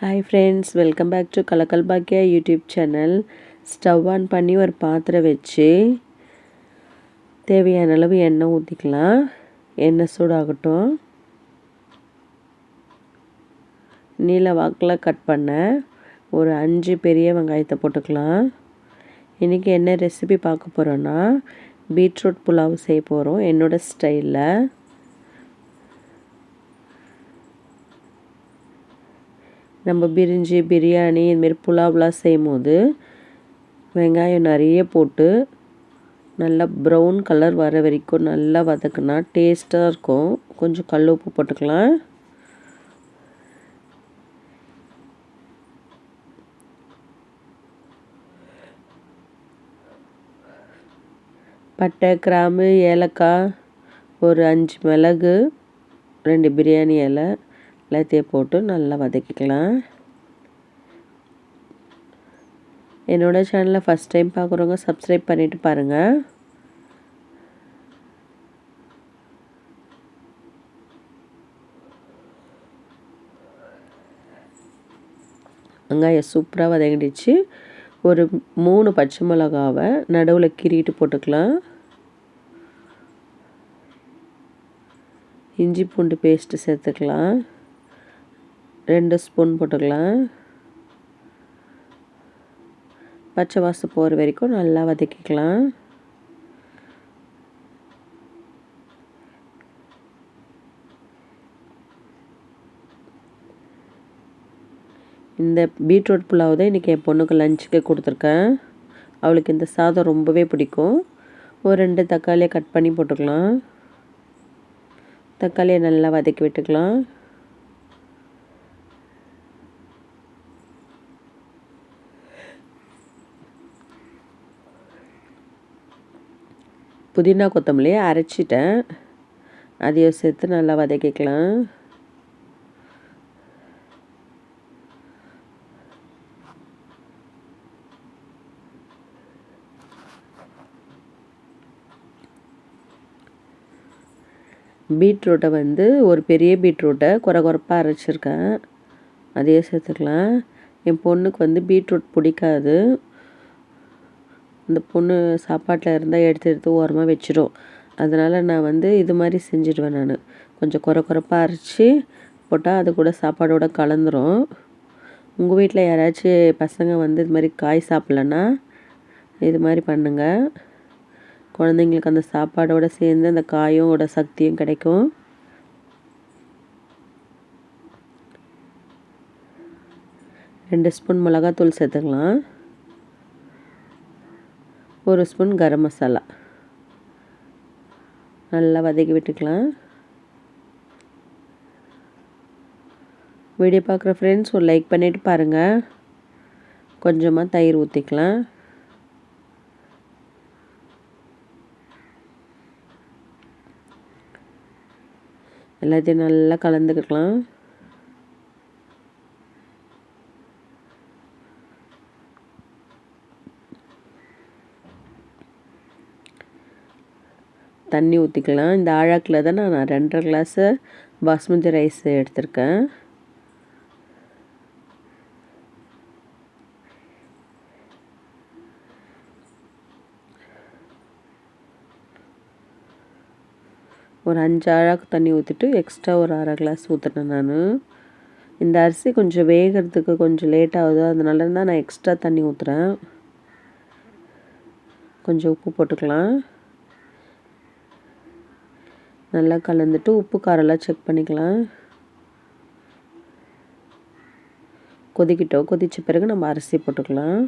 Hi friends welcome back to Kalakkal Bakkiya YouTube channel stove on பண்ணி ஒரு பாத்திரம் வச்சு தேவையான அளவு எண்ணெய் ஊற்றிக்கலாம் எண்ணெய் சூடாகட்டும் நீல வாக்கில் கட் பண்ண ஒரு அஞ்சு பெரிய வெங்காயத்தை போட்டுக்கலாம் இன்றைக்கி என்ன ரெசிபி பார்க்க போகிறோன்னா பீட்ரூட் புலாவ் செய்ய போகிறோம் என்னோடய ஸ்டைலில் நம்ம பிரிஞ்சி பிரியாணி இதுமாரி புலாவ்லாம் செய்யும் போது வெங்காயம் நிறைய போட்டு நல்லா ப்ரௌன் கலர் வர வரைக்கும் நல்லா வதக்குனா டேஸ்ட்டாக இருக்கும். கொஞ்சம் கல் உப்பு போட்டுக்கலாம். பட்டை கிராம்பு ஏலக்காய் ஒரு அஞ்சு மிளகு ரெண்டு பிரியாணி இலை. எல்லாத்தையும் போட்டு நல்லா வதக்கிக்கலாம். என்னோடய சேனலை ஃபஸ்ட் டைம் பார்க்குறவங்க சப்ஸ்கிரைப் பண்ணிவிட்டு பாருங்கள் வெங்காயம் சூப்பராக வதங்கிடுச்சு. ஒரு மூணு பச்சை மிளகாவை நடுவில் கீறிட்டு போட்டுக்கலாம். இஞ்சி பூண்டு பேஸ்ட்டு சேர்த்துக்கலாம். ரெண்டு ஸ்பூன் போட்டுக்கலாம். பச்சை வாசம் போகிற வரைக்கும் நல்லா வதக்கிக்கலாம். இந்த பீட்ரூட் புலாவை தான் இன்றைக்கி என் பொண்ணுக்கு லஞ்சுக்கு கொடுத்துருக்கேன். அவளுக்கு இந்த சாதம் ரொம்பவே பிடிக்கும். ஒரு ரெண்டு தக்காளியை கட் பண்ணி போட்டுக்கலாம். தக்காளியை நல்லா வதக்கி விட்டுக்கலாம். புதினா கொத்தமல்லியை அரைச்சிட்டேன். அதையும் சேர்த்து நல்லா வதக்கிக்கலாம். பீட்ரூட்டை வந்து ஒரு பெரிய பீட்ரூட்டை குறை குறைப்பாக அரைச்சிருக்கேன். அதையே சேர்த்துக்கலாம். என் பொண்ணுக்கு வந்து பீட்ரூட் பிடிக்காது. அந்த பொண்ணு சாப்பாட்டில் இருந்தால் எடுத்து எடுத்து ஓரமாக வச்சிடும் அதனால் நான் வந்து இது மாதிரி செஞ்சிடுவேன் நான். கொஞ்சம் குறை குறைப்பாக அரைச்சி போட்டால் அது கூட சாப்பாடோடு கலந்துரும். உங்கள் வீட்டில் யாராச்சும் பசங்க வந்து இது மாதிரி காய் சாப்பிட்லன்னா இது மாதிரி பண்ணுங்கள் குழந்தைங்களுக்கு அந்த சாப்பாடோடு சேர்ந்து அந்த காயோட சக்தியும் கிடைக்கும். ரெண்டு ஸ்பூன் மிளகாத்தூள் சேர்த்துக்கலாம். ஒரு ஸ்பூன் கரம் மசாலா. நல்லா வதக்கி விட்டுக்கலாம். வீடியோ பார்க்குற ஃப்ரெண்ட்ஸ் ஒரு லைக் பண்ணிவிட்டு பாருங்கள் கொஞ்சமாக தயிர் ஊற்றிக்கலாம் எல்லாத்தையும் நல்லா கலந்துக்கலாம். தண்ணி ஊற்றிக்கலாம் இந்த ஆழாக்கில் தான் நான் ரெண்டரை கிளாஸு பாஸ்மதி ரைஸ் எடுத்திருக்கேன். ஒரு அஞ்சு அழாக்கு தண்ணி ஊற்றிட்டு எக்ஸ்ட்ரா ஒரு அரை கிளாஸ் ஊற்றுனேன் நான். இந்த அரிசி கொஞ்சம் வேகிறதுக்கு கொஞ்சம் லேட் ஆகுது அதனால தான் நான் எக்ஸ்ட்ரா தண்ணி ஊற்றுறேன் கொஞ்சம் உப்பு போட்டுக்கலாம். நல்லா கலந்துட்டு உப்பு காரெல்லாம் செக் பண்ணிக்கலாம். கொதிக்கிட்டோம். கொதித்த பிறகு நம்ம அரிசி போட்டுக்கலாம்.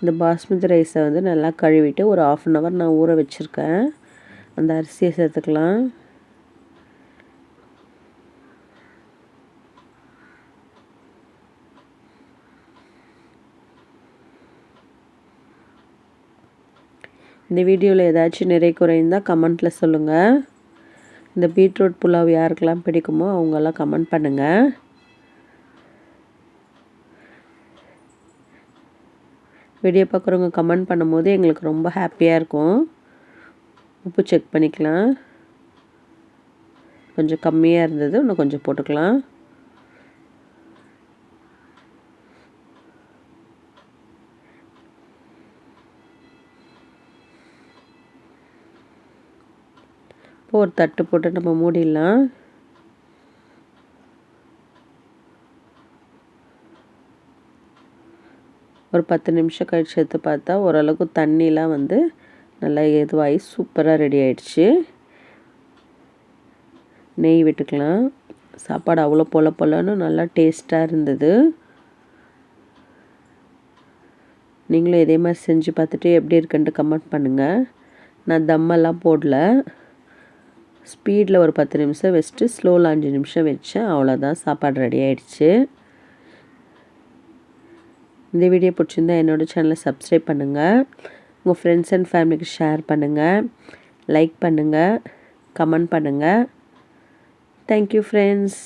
இந்த பாஸ்மதி ரைஸை வந்து நல்லா கழுவிட்டு ஒரு ஆஃப் அன் ஹவர் நான் ஊற வச்சுருக்கேன். அந்த அரிசியை சேர்த்துக்கலாம். இந்த வீடியோவில் ஏதாச்சும் நிறை குறைந்தால் கமெண்ட்டில் சொல்லுங்கள் இந்த பீட்ரூட் புலாவ் யாருக்கெல்லாம் பிடிக்குமோ அவங்கெல்லாம் கமெண்ட் பண்ணுங்கள் வீடியோ பார்க்குறவங்க கமெண்ட் பண்ணும்போது எங்களுக்கு ரொம்ப ஹாப்பியாக இருக்கும். உப்பு செக் பண்ணிக்கலாம். கொஞ்சம் கம்மியாக இருந்தது இன்னும் கொஞ்சம் போட்டுக்கலாம். ஒரு தட்டு போட்டு நம்ம மூடிடலாம். ஒரு பத்து நிமிஷம் கழிச்சு எடுத்து பார்த்தா ஓரளவுக்கு தண்ணிலாம் வந்து நல்லா இதுவாகி சூப்பராக ரெடி ஆயிடுச்சு. நெய் விட்டுக்கலாம். சாப்பாடு அவ்வளோ பொல பொலன்னு நல்லா டேஸ்ட்டாக இருந்தது. நீங்களும் இதே மாதிரி செஞ்சு பார்த்துட்டு எப்படி இருக்குன்ட்டு கமெண்ட் பண்ணுங்கள் நான் தம்மெல்லாம் போடல. ஸ்பீடில் ஒரு பத்து நிமிஷம் வச்சுட்டு ஸ்லோவில் அஞ்சு நிமிஷம் வச்சேன். அவ்வளோதான். சாப்பாடு ரெடி ஆகிடுச்சு இந்த வீடியோ பிடிச்சிருந்தா என்னோடய சேனலை சப்ஸ்கிரைப் பண்ணுங்கள் உங்கள் ஃப்ரெண்ட்ஸ் அண்ட் ஃபேமிலிக்கு ஷேர் பண்ணுங்கள் லைக் பண்ணுங்கள் கமெண்ட் பண்ணுங்கள் தேங்க்யூ ஃப்ரெண்ட்ஸ்